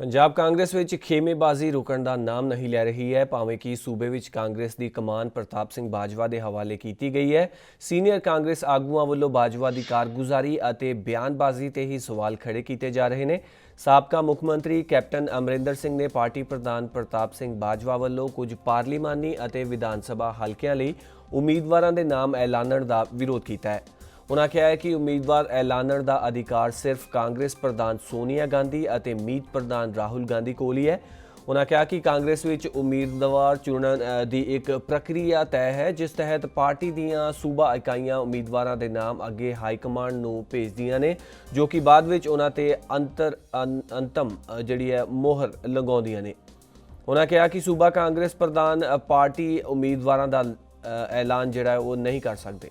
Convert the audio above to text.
ਪੰਜਾਬ ਕਾਂਗਰਸ ਵਿੱਚ ਖੇਮੇਬਾਜ਼ੀ ਰੁਕਣ ਦਾ ਨਾਮ ਨਹੀਂ ਲੈ ਰਹੀ ਹੈ, ਭਾਵੇਂ ਕਿ ਸੂਬੇ ਵਿੱਚ ਕਾਂਗਰਸ ਦੀ ਕਮਾਨ ਪ੍ਰਤਾਪ ਸਿੰਘ ਬਾਜਵਾ ਦੇ ਹਵਾਲੇ ਕੀਤੀ ਗਈ ਹੈ। ਸੀਨੀਅਰ ਕਾਂਗਰਸ ਆਗੂਆਂ ਵੱਲੋਂ ਬਾਜਵਾ ਦੀ ਕਾਰਗੁਜ਼ਾਰੀ ਅਤੇ ਬਿਆਨਬਾਜ਼ੀ ਤੇ ਹੀ ਸਵਾਲ ਖੜੇ ਕੀਤੇ ਜਾ ਰਹੇ ਨੇ। ਸਾਬਕਾ ਮੁੱਖ ਮੰਤਰੀ ਕੈਪਟਨ ਅਮਰਿੰਦਰ ਸਿੰਘ ਨੇ ਪਾਰਟੀ ਪ੍ਰਧਾਨ ਪ੍ਰਤਾਪ ਸਿੰਘ ਬਾਜਵਾ ਵੱਲੋਂ ਕੁਝ ਪਾਰਲੀਮਾਨੀ ਅਤੇ ਵਿਧਾਨ ਸਭਾ ਹਲਕਿਆਂ ਲਈ ਉਮੀਦਵਾਰਾਂ ਦੇ ਨਾਮ ਐਲਾਨਣ ਦਾ ਵਿਰੋਧ ਕੀਤਾ ਹੈ। ਉਨ੍ਹਾਂ ਕਿਹਾ ਹੈ ਕਿ ਉਮੀਦਵਾਰ ਐਲਾਨਣ ਦਾ ਅਧਿਕਾਰ ਸਿਰਫ ਕਾਂਗਰਸ ਪ੍ਰਧਾਨ ਸੋਨੀਆ ਗਾਂਧੀ ਅਤੇ ਮੀਤ ਪ੍ਰਧਾਨ ਰਾਹੁਲ ਗਾਂਧੀ ਕੋਲ ਹੀ ਹੈ। ਉਨ੍ਹਾਂ ਕਿਹਾ ਕਿ ਕਾਂਗਰਸ ਵਿੱਚ ਉਮੀਦਵਾਰ ਚੁਣਨ ਦੀ ਇੱਕ ਪ੍ਰਕਿਰਿਆ ਤੈਅ ਹੈ, ਜਿਸ ਤਹਿਤ ਪਾਰਟੀ ਦੀਆਂ ਸੂਬਾ ਇਕਾਈਆਂ ਉਮੀਦਵਾਰਾਂ ਦੇ ਨਾਮ ਅੱਗੇ ਹਾਈ ਕਮਾਂਡ ਨੂੰ ਭੇਜਦੀਆਂ ਨੇ, ਜੋ ਕਿ ਬਾਅਦ ਵਿੱਚ ਉਹਨਾਂ ਤੇ ਅੰਤਰ ਅੰਤਮ ਜਿਹੜੀ ਹੈ, ਮੋਹਰ ਲਗਾਉਂਦੀਆਂ ਨੇ। ਉਹਨਾਂ ਕਿਹਾ ਕਿ ਸੂਬਾ ਕਾਂਗਰਸ ਪ੍ਰਧਾਨ ਪਾਰਟੀ ਉਮੀਦਵਾਰਾਂ ਦਾ ਐਲਾਨ ਜਿਹੜਾ ਉਹ ਨਹੀਂ ਕਰ ਸਕਦੇ।